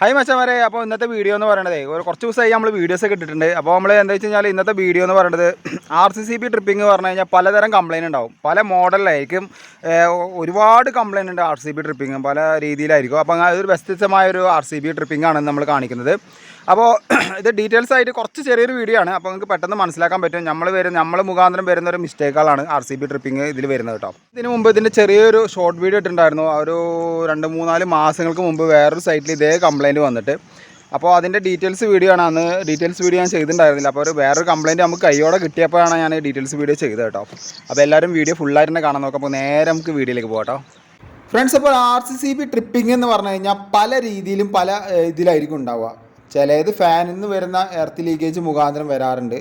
Hi മച്ചമാരെ അപ്പോൾ ഇന്നത്തെ video എന്ന് പറയണത് ഒരു കുറച്ച് ദിവസമായി നമ്മൾ വീഡിയോസ് ഒക്കെ ഇട്ടിട്ടുണ്ട്. അപ്പോൾ നമ്മൾ എന്താ വെച്ച് കഴിഞ്ഞാൽ ഇന്നത്തെ വീഡിയോ എന്ന് പറയുന്നത് R C C B tripping പറഞ്ഞു കഴിഞ്ഞാൽ പലതരം കംപ്ലയിന്റ് ഉണ്ടാവും. പല മോഡലിലായിരിക്കും ഒരുപാട് കംപ്ലയിന്റ് ഉണ്ട് ആർ സി ബി ട്രിപ്പിംഗ് പല രീതിയിലായിരിക്കും. അപ്പോൾ അതൊരു വ്യത്യസ്തമായ ഒരു ആർ സി ബി ട്രിപ്പിംഗ് ആണ് നമ്മൾ കാണിക്കുന്നത്. അപ്പോൾ ഇത് ഡീറ്റെയിൽസ് ആയിട്ട് കുറച്ച് ചെറിയൊരു വീഡിയോ ആണ്. അപ്പോൾ നിങ്ങൾക്ക് പെട്ടെന്ന് മനസ്സിലാക്കാൻ പറ്റും. നമ്മൾ വരുന്ന നമ്മൾ മുഖാന്തരം വരുന്ന ഒരു മിസ്റ്റേക്കുകളാണ് ആർ സി ബി ട്രിപ്പിംഗ് ഇതിൽ വരുന്നത് കേട്ടോ. ഇതിന് മുമ്പ് ഇതിന്റെ ചെറിയൊരു ഷോർട്ട് വീഡിയോ ഇട്ടിട്ടുണ്ടായിരുന്നു. ഒരു രണ്ട് മൂന്നാൽ മാസങ്ങൾക്ക് മുമ്പ് വേറൊരു സൈറ്റിൽ ഇതേ കംപ്ലയിന്റ് വന്നിട്ട്. അപ്പോൾ അതിന്റെ ഡീറ്റെയിൽസ് വീഡിയോ ആണ്. അന്ന് ഡീറ്റെയിൽസ് വീഡിയോ ഞാൻ ചെയ്തിട്ടുണ്ടായിരുന്നില്ല. അപ്പോൾ ഒരു വേറൊരു കംപ്ലയിന്റ് നമുക്ക് കൈയോടെ കിട്ടിയപ്പോഴാണ് ഞാൻ ഡീറ്റെയിൽസ് വീഡിയോ ചെയ്തത് കേട്ടോ. അപ്പോൾ എല്ലാവരും വീഡിയോ ഫുള്ളായിട്ട് തന്നെ കാണാൻ നോക്കാം. അപ്പോൾ നേരെ നമുക്ക് വീഡിയോയിലേക്ക് പോകാം ഫ്രണ്ട്സ് അപ്പോൾ R C C B tripping എന്ന് പറഞ്ഞു കഴിഞ്ഞാൽ പല രീതിയിലും പല ഇതിലായിരിക്കും ഉണ്ടാവുക. ചിലത് ഫാനിൽ നിന്ന് വരുന്ന എർത്ത് ലീക്കേജ് മുഖാന്തരം വരാറുണ്ട്.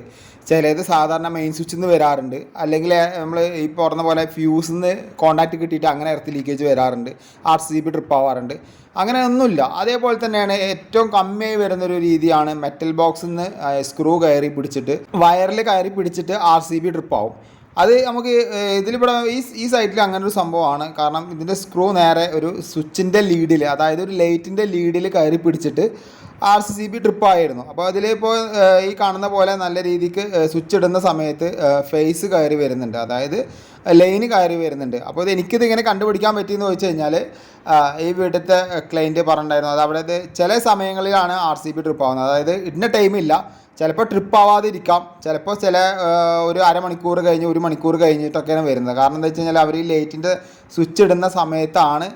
ചിലത് സാധാരണ മെയിൻ സ്വിച്ചിൽ നിന്ന് വരാറുണ്ട്. അല്ലെങ്കിൽ നമ്മൾ ഈ പറഞ്ഞ പോലെ ഫ്യൂസിൽ നിന്ന് കോണ്ടാക്ട് കിട്ടിയിട്ട് അങ്ങനെ എർത്ത് ലീക്കേജ് വരാറുണ്ട്. ആർ സി ബി ട്രിപ്പ് ആവാറുണ്ട്. അങ്ങനെ ഒന്നുമില്ല. അതേപോലെ തന്നെയാണ് ഏറ്റവും കമ്മിയായി വരുന്നൊരു രീതിയാണ് മെറ്റൽ ബോക്സിൽ നിന്ന് സ്ക്രൂ കയറി പിടിച്ചിട്ട് വയറിൽ കയറി പിടിച്ചിട്ട് ആർ സി ബി ട്രിപ്പ് ആവും. അത് നമുക്ക് ഇതിലിവിടെ ഈ ഈ സൈറ്റിൽ അങ്ങനെ ഒരു സംഭവമാണ്. കാരണം ഇതിന്റെ സ്ക്രൂ നേരെ ഒരു സ്വിച്ചിന്റെ ലീഡിൽ അതായത് ഒരു ലൈറ്റിന്റെ ലീഡിൽ കയറി പിടിച്ചിട്ട് ആർ സി സി ബി ട്രിപ്പായിരുന്നു. അപ്പോൾ അതിലിപ്പോൾ ഈ കാണുന്ന പോലെ നല്ല രീതിക്ക് സ്വിച്ച് ഇടുന്ന സമയത്ത് ഫേസ് കയറി വരുന്നുണ്ട്. അതായത് ലൈന് കയറി വരുന്നുണ്ട്. അപ്പോൾ ഇത് എനിക്കിത് ഇങ്ങനെ കണ്ടുപിടിക്കാൻ പറ്റിയെന്ന് ചോദിച്ചു കഴിഞ്ഞാൽ ഈ വീട്ടിലത്തെ ക്ലൈന്റ് പറഞ്ഞിട്ടുണ്ടായിരുന്നു. അത് അവിടെ ചില സമയങ്ങളിലാണ് ആർ സി ബി ട്രിപ്പ് ആവുന്നത്. അതായത് ഇന്ന ടൈമില്ല ചിലപ്പോൾ ട്രിപ്പ് ആവാതിരിക്കാം. ചിലപ്പോൾ ചില ഒരു അരമണിക്കൂർ കഴിഞ്ഞ് ഒരു മണിക്കൂർ കഴിഞ്ഞിട്ടൊക്കെയാണ് വരുന്നത്. കാരണം എന്താ വെച്ച് കഴിഞ്ഞാൽ അവർ ഈ ലൈറ്റിന്റെ സ്വിച്ച് ഇടുന്ന സമയത്താണ്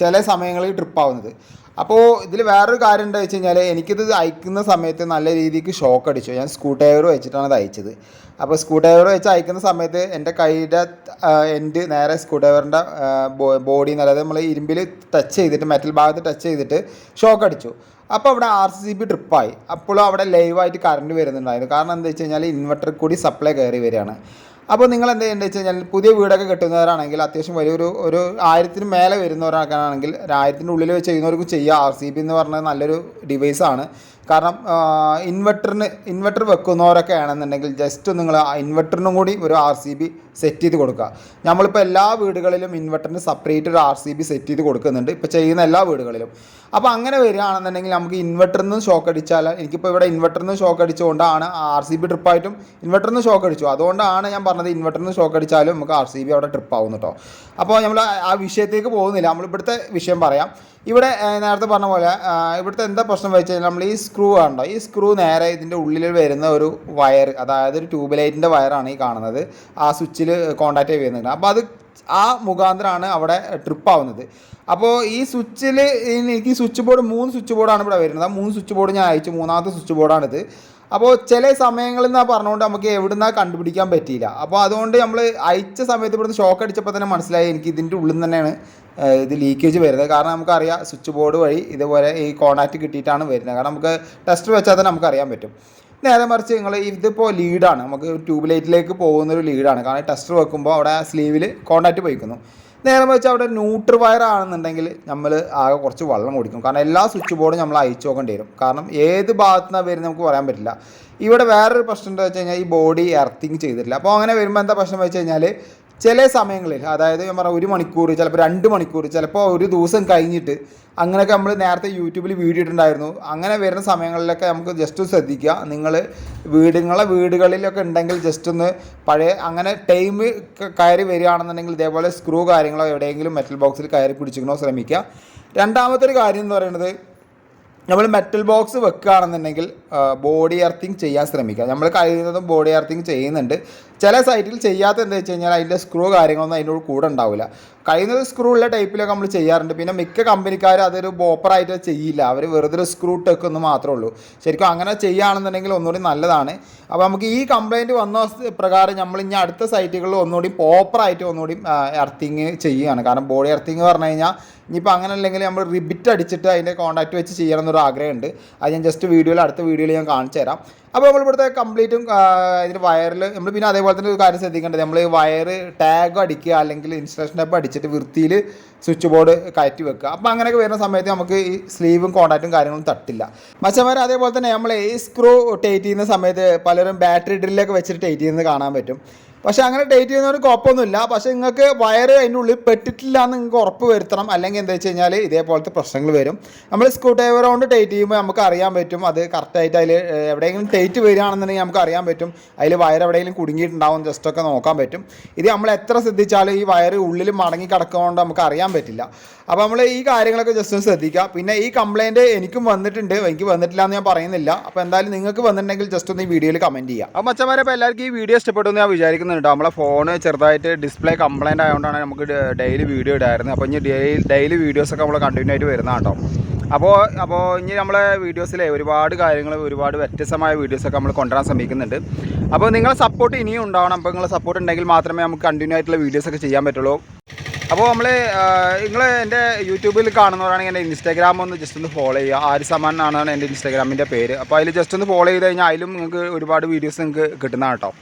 ചില സമയങ്ങളിൽ ട്രിപ്പ് ആവുന്നത്. അപ്പോൾ ഇതിൽ വേറൊരു കാര്യം എന്താ വെച്ച് കഴിഞ്ഞാൽ എനിക്കിത് അയക്കുന്ന സമയത്ത് നല്ല രീതിക്ക് ഷോക്ക് അടിച്ചു. ഞാൻ സ്ക്രൂ ഡ്രൈവർ വെച്ചിട്ടാണ് ഇത് അയച്ചത്. അപ്പോൾ സ്ക്രൂ ഡ്രൈവർ വെച്ച് അയക്കുന്ന സമയത്ത് എന്റെ കൈയുടെ എൻഡ് നേരെ സ്ക്രൂ ഡ്രൈവറിന്റെ ബോഡി അതായത് നമ്മൾ ഇരുമ്പിൽ ടച്ച് ചെയ്തിട്ട് മെറ്റൽ ഭാഗത്ത് ടച്ച് ചെയ്തിട്ട് ഷോക്ക് അടിച്ചു. അപ്പോൾ അവിടെ ആർ സി ബി ട്രിപ്പായി അപ്പോഴും അവിടെ ലൈവായിട്ട് കറണ്ട് വരുന്നുണ്ടായിരുന്നു. കാരണം എന്താ വെച്ച് കഴിഞ്ഞാൽ ഇൻവെർട്ടർ കൂടി സപ്ലൈ കയറി വരികയാണ്. അപ്പോൾ നിങ്ങൾ എന്താ ചെയ്യേണ്ടത് വെച്ച് കഴിഞ്ഞാൽ പുതിയ വീടൊക്കെ കെട്ടുന്നവരാണെങ്കിൽ അത്യാവശ്യം വലിയൊരു ഒരു ആയിരത്തിന് മേലെ വരുന്നവരാണെങ്കിൽ ആയിരത്തിന്റെ ഉള്ളിൽ ചെയ്യുന്നവർക്കും ചെയ്യുക ആർ സി ബി എന്ന് പറഞ്ഞാൽ നല്ലൊരു ഡിവൈസാണ് കാരണം ഇൻവെർട്ടറിന് ഇൻവെർട്ടർ വെക്കുന്നവരൊക്കെ ആണെന്നുണ്ടെങ്കിൽ ജസ്റ്റ് നിങ്ങൾ ഇൻവെർട്ടറിനും കൂടി ഒരു ആർ സി ബി സെറ്റ് ചെയ്ത് കൊടുക്കുക. നമ്മളിപ്പോൾ എല്ലാ വീടുകളിലും ഇൻവെർട്ടറിന് സെപ്പറേറ്റ് ഒരു ആർ സി ബി സെറ്റ് ചെയ്ത് കൊടുക്കുന്നുണ്ട്. ഇപ്പോൾ ചെയ്യുന്ന എല്ലാ വീടുകളിലും. അപ്പോൾ അങ്ങനെ വരികയാണെന്നുണ്ടെങ്കിൽ നമുക്ക് ഇൻവെർട്ടറിൽ നിന്ന് ഷോക്ക് അടിച്ചാൽ എനിക്കിപ്പോൾ ഇവിടെ ഇൻവെർട്ടറിൽ നിന്ന് ഷോക്ക് അടിച്ചുകൊണ്ടാണ് ആർ സി ബി ട്രിപ്പായിട്ടും ഇൻവെർട്ടറിൽ നിന്ന് ഷോക്ക് അടിച്ചു. അതുകൊണ്ടാണ് ഞാൻ പറഞ്ഞത് ഇൻവെർട്ടറിൽ നിന്ന് ഷോക്ക് അടിച്ചാലും നമുക്ക് ആർ സി ബി അവിടെ ട്രിപ്പ് ആവും കേട്ടോ അപ്പോൾ നമ്മൾ ആ വിഷയത്തേക്ക് പോകുന്നില്ല. നമ്മൾ ഇവിടുത്തെ വിഷയം പറയാം. ഇവിടെ നേരത്തെ പറഞ്ഞ പോലെ ഇവിടുത്തെ എന്താ പ്രശ്നം വെച്ച് കഴിഞ്ഞാൽ നമ്മൾ ഈ സ്ക്രൂ കണ്ടോ? ഈ സ്ക്രൂ നേരെ ഇതിന്റെ ഉള്ളിൽ വരുന്ന ഒരു വയർ അതായത് ഒരു ട്യൂബ് ലൈറ്റിന്റെ വയറാണ് ഈ കാണുന്നത്. ആ സ്വിച്ചിൽ കോൺടാക്റ്റ് ചെയ്യുന്നുണ്ട് അപ്പോൾ അത് ആ മുഖാന്തരമാണ് അവിടെ ട്രിപ്പ് ആവുന്നത് അപ്പോൾ ഈ സ്വിച്ചിൽ എനിക്ക് സ്വിച്ച് ബോർഡ് മൂന്ന് സ്വിച്ച് ബോർഡാണ് ഇവിടെ വരുന്നത്. ആ മൂന്ന് സ്വിച്ച് ബോർഡ് ഞാൻ അയച്ചു. മൂന്നാമത്തെ സ്വിച്ച് ബോർഡാണിത്. അപ്പോൾ ചില സമയങ്ങളിൽ നിന്നാ പറഞ്ഞുകൊണ്ട് നമുക്ക് എവിടുന്നാ കണ്ടുപിടിക്കാൻ പറ്റിയില്ല. അപ്പോൾ അതുകൊണ്ട് നമ്മൾ അയച്ച സമയത്ത് ഇവിടുന്ന് ഷോക്ക് അടിച്ചപ്പോൾ തന്നെ മനസ്സിലായി എനിക്ക് ഇതിന്റെ ഉള്ളിൽ തന്നെയാണ് ഇത് ലീക്കേജ് വരുന്നത്. കാരണം നമുക്കറിയാം സ്വിച്ച് ബോർഡ് വഴി ഇതുപോലെ ഈ കോൺടാക്റ്റ് കിട്ടിയിട്ടാണ് വരുന്നത്. കാരണം നമുക്ക് ടെസ്റ്റ് വെച്ചാൽ തന്നെ നമുക്കറിയാൻ പറ്റും. നേരെ മറിച്ച് നിങ്ങൾ ഇതിപ്പോൾ ലീഡാണ് നമുക്ക് ട്യൂബ് ലൈറ്റിലേക്ക് പോകുന്ന ഒരു ലീഡാണ് കാരണം ടെസ്റ്റർ വെക്കുമ്പോൾ അവിടെ സ്ലീവിൽ കോണ്ടാക്റ്റ് പോയിക്കുന്നു. നേരെ മറിച്ച് അവിടെ ന്യൂട്രൽ വയർ ആണെന്നുണ്ടെങ്കിൽ നമ്മൾ ആകെ കുറച്ച് വെള്ളം കുടിക്കും. കാരണം എല്ലാ സ്വിച്ച് ബോർഡും നമ്മൾ അയച്ചു നോക്കേണ്ടി വരും. കാരണം ഏത് ഭാഗത്തു നിന്നാണ് വരുന്നത് നമുക്ക് പറയാൻ പറ്റില്ല. ഇവിടെ വേറൊരു പ്രശ്നം എന്താ വെച്ച് കഴിഞ്ഞാൽ ഈ ബോഡി എർത്തിങ് ചെയ്തിട്ടില്ല. അപ്പോൾ അങ്ങനെ വരുമ്പോൾ എന്താ പ്രശ്നം വെച്ച് കഴിഞ്ഞാൽ ചില സമയങ്ങളിൽ അതായത് ഞാൻ പറഞ്ഞ ഒരു മണിക്കൂർ ചിലപ്പോൾ രണ്ട് മണിക്കൂർ ചിലപ്പോൾ ഒരു ദിവസം കഴിഞ്ഞിട്ട് അങ്ങനെയൊക്കെ നമ്മൾ നേരത്തെ യൂട്യൂബിൽ വീഡിയോ ഇട്ടിട്ടുണ്ടായിരുന്നു. അങ്ങനെ വരുന്ന സമയങ്ങളിലൊക്കെ നമുക്ക് ജസ്റ്റ് ശ്രദ്ധിക്കുക. നിങ്ങൾ വീട് നിങ്ങളെ വീടുകളിലൊക്കെ ഉണ്ടെങ്കിൽ ജസ്റ്റ് ഒന്ന് പഴയ അങ്ങനെ ടൈം കയറി വരികയാണെന്നുണ്ടെങ്കിൽ ഇതേപോലെ സ്ക്രൂ കാര്യങ്ങളോ എവിടെയെങ്കിലും മെറ്റൽ ബോക്സിൽ കയറി പിടിച്ചിക്കണോ ശ്രമിക്കുക. രണ്ടാമത്തെ ഒരു കാര്യം എന്ന് പറയുന്നത് നമ്മൾ മെറ്റൽ ബോക്സ് വെക്കുകയാണെന്നുണ്ടെങ്കിൽ ബോഡി എർത്തിങ് ചെയ്യാൻ ശ്രമിക്കുക. നമ്മൾ കഴിയുന്നതും ബോഡി എർത്തിങ് ചെയ്യുന്നുണ്ട്. ചില സൈറ്റിൽ ചെയ്യാത്ത എന്താ വെച്ച് കഴിഞ്ഞാൽ അതിന്റെ സ്ക്രൂ കാര്യങ്ങളൊന്നും അതിനോട് കൂടെ ഉണ്ടാവില്ല. കഴിയുന്നത് സ്ക്രൂ ഉള്ള ടൈപ്പിലൊക്കെ നമ്മൾ ചെയ്യാറുണ്ട്. പിന്നെ മിക്ക കമ്പനിക്കാർ അതൊരു ബോപ്പറായിട്ട് ചെയ്യില്ല. അവർ വെറുതെ ഒരു സ്ക്രൂ ടെക്കൊന്ന് മാത്രമേ ഉള്ളൂ. ശരിക്കും അങ്ങനെ ചെയ്യുകയാണെന്നുണ്ടെങ്കിൽ ഒന്നുകൂടി നല്ലതാണ്. അപ്പോൾ നമുക്ക് ഈ കംപ്ലയിന്റ് വന്ന പ്രകാരം നമ്മൾ ഇനി അടുത്ത സൈറ്റുകളിൽ ഒന്നുകൂടി പ്രോപ്പറായിട്ട് ഒന്നുകൂടി എർത്തിങ് ചെയ്യുകയാണ്. കാരണം ബോഡി എർത്തിങ് പറഞ്ഞു കഴിഞ്ഞാൽ ഇനിയിപ്പോൾ അങ്ങനെ അല്ലെങ്കിൽ നമ്മൾ റിബിറ്റ് അടിച്ചിട്ട് അതിന്റെ കോൺടാക്റ്റ് വെച്ച് ചെയ്യണം എന്നൊരു ആഗ്രഹമുണ്ട്. അത് ഞാൻ ജസ്റ്റ് വീഡിയോയിൽ അടുത്ത വീഡിയോയിൽ ഞാൻ കാണിച്ചു തരാം അപ്പോൾ നമ്മൾ ഇവിടുത്തെ കംപ്ലീറ്റും ഇതിന് വയറിൽ നമ്മൾ പിന്നെ അതേപോലെ തന്നെ ഒരു കാര്യം ശ്രദ്ധിക്കേണ്ടത്. നമ്മൾ വയർ ടാഗ് അടിക്കുക അല്ലെങ്കിൽ ഇൻസ്ട്രക്ഷൻ ടൈപ്പ് അടിച്ചിട്ട് വൃത്തിയിൽ സ്വിച്ച് ബോർഡ് കയറ്റി വെക്കുക. അപ്പോൾ അങ്ങനെയൊക്കെ വരുന്ന സമയത്ത് നമുക്ക് ഈ സ്ലീവും കോണ്ടാക്റ്റും കാര്യങ്ങളും തട്ടില്ല. മച്ചന്മാർ അതേപോലെ തന്നെ നമ്മൾ ഈ സ്ക്രൂ ടൈറ്റ് ചെയ്യുന്ന സമയത്ത് പലരും ബാറ്ററി ഡ്രില്ലൊക്കെ വെച്ചിട്ട് ടൈറ്റ് ചെയ്യുന്നത് കാണാൻ പറ്റും. പക്ഷേ അങ്ങനെ ഡേറ്റ് ചെയ്യുന്നവർ കുഴപ്പമൊന്നുമില്ല. പക്ഷേ നിങ്ങൾക്ക് വയറ് അതിന്റെ ഉള്ളിൽ പെട്ടിട്ടില്ല എന്ന് നിങ്ങൾക്ക് ഉറപ്പ് വരുത്തണം. അല്ലെങ്കിൽ എന്താ വെച്ച് കഴിഞ്ഞാൽ ഇതേപോലത്തെ പ്രശ്നങ്ങൾ വരും. നമ്മൾ സ്ക്രൂ ഡ്രൈവർ കൊണ്ട് ഡേറ്റ് ചെയ്യുമ്പോൾ നമുക്ക് അറിയാൻ പറ്റും. അത് കറക്റ്റായിട്ട് അതിൽ എവിടെയെങ്കിലും ഡേറ്റ് വരികയാണെന്നുണ്ടെങ്കിൽ നമുക്ക് അറിയാൻ പറ്റും. അതിൽ വയർ എവിടെയെങ്കിലും കുടുങ്ങിയിട്ടുണ്ടാവും ജസ്റ്റ് ഒക്കെ നോക്കാൻ പറ്റും. ഇത് നമ്മൾ എത്ര ശ്രദ്ധിച്ചാലും ഈ വയർ ഉള്ളിൽ മടങ്ങി കിടക്കുന്നതുകൊണ്ട് നമുക്ക് അറിയാൻ പറ്റില്ല. അപ്പോൾ നമ്മൾ ഈ കാര്യങ്ങളൊക്കെ ജസ്റ്റ് ഒന്ന് ശ്രദ്ധിക്കുക. പിന്നെ ഈ കംപ്ലയിന്റ് എനിക്കും വന്നിട്ടുണ്ട്. എനിക്ക് വന്നിട്ടില്ല എന്ന് ഞാൻ പറയുന്നില്ല. അപ്പോൾ എന്തായാലും നിങ്ങൾക്ക് വന്നിട്ടുണ്ടെങ്കിൽ ജസ്റ്റ് ഒന്ന് ഈ വീഡിയോയിൽ കമന്റ് ചെയ്യുക. അപ്പോൾ മച്ചന്മാരെ ഇപ്പോൾ എല്ലാവർക്കും ഈ വീഡിയോ ഇഷ്ടപ്പെട്ടു എന്ന് ഞാൻ വിചാരിക്കുന്നുണ്ട് നമ്മളെ ഫോണ് ചെറുതായിട്ട് ഡിസ്പ്ലേ കംപ്ലയിന്റ് ആയതുകൊണ്ടാണ് നമുക്ക് ഡെയിലി വീഡിയോ ഇടായിരുന്നത് അപ്പോൾ ഇനി ഡെയിലി ഡെയിലി വീഡിയോസൊക്കെ നമ്മൾ കണ്ടിന്യൂ ആയിട്ട് വരുന്നതാണ് കേട്ടോ അപ്പോൾ അപ്പോൾ ഇനി നമ്മളെ വീഡിയോസിലെ ഒരുപാട് കാര്യങ്ങൾ ഒരുപാട് വ്യത്യസ്തമായ വീഡിയോസൊക്കെ നമ്മൾ കൊണ്ടുവരാൻ ശ്രമിക്കുന്നുണ്ട്. അപ്പോൾ നിങ്ങളെ സപ്പോർട്ട് ഇനിയും ഉണ്ടാവണം. അപ്പോൾ നിങ്ങളെ സപ്പോർട്ട് ഉണ്ടെങ്കിൽ മാത്രമേ നമുക്ക് കണ്ടിന്യൂ ആയിട്ടുള്ള വീഡിയോസൊക്കെ ചെയ്യാൻ പറ്റുള്ളൂ. അപ്പോൾ നമ്മൾ നിങ്ങൾ എന്റെ യൂട്യൂബിൽ കാണുന്നവരാണെങ്കിൽ എന്റെ ഇൻസ്റ്റാഗ്രാം ഒന്ന് ജസ്റ്റ് ഒന്ന് ഫോളോ ചെയ്യുക. ആര് സമാൻ എന്നാണ് എന്റെ ഇൻസ്റ്റാഗ്രാമിന്റെ പേര്. അപ്പോൾ അതിൽ ജസ്റ്റ് ഒന്ന് ഫോളോ ചെയ്ത് കഴിഞ്ഞാൽ അതിലും നിങ്ങൾക്ക് ഒരുപാട് വീഡിയോസ് നിങ്ങൾക്ക് കിട്ടുന്നതാണ് കേട്ടോ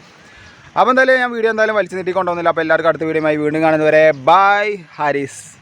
അപ്പോൾ എന്തായാലും ഞാൻ വീഡിയോ എന്തായാലും വലിച്ചു നീട്ടി കൊണ്ടുവന്നില്ല അപ്പോൾ എല്ലാവർക്കും അടുത്ത വീഡിയോ വീണ്ടും കാണുന്നവരെ ബൈ ഹാരിസ്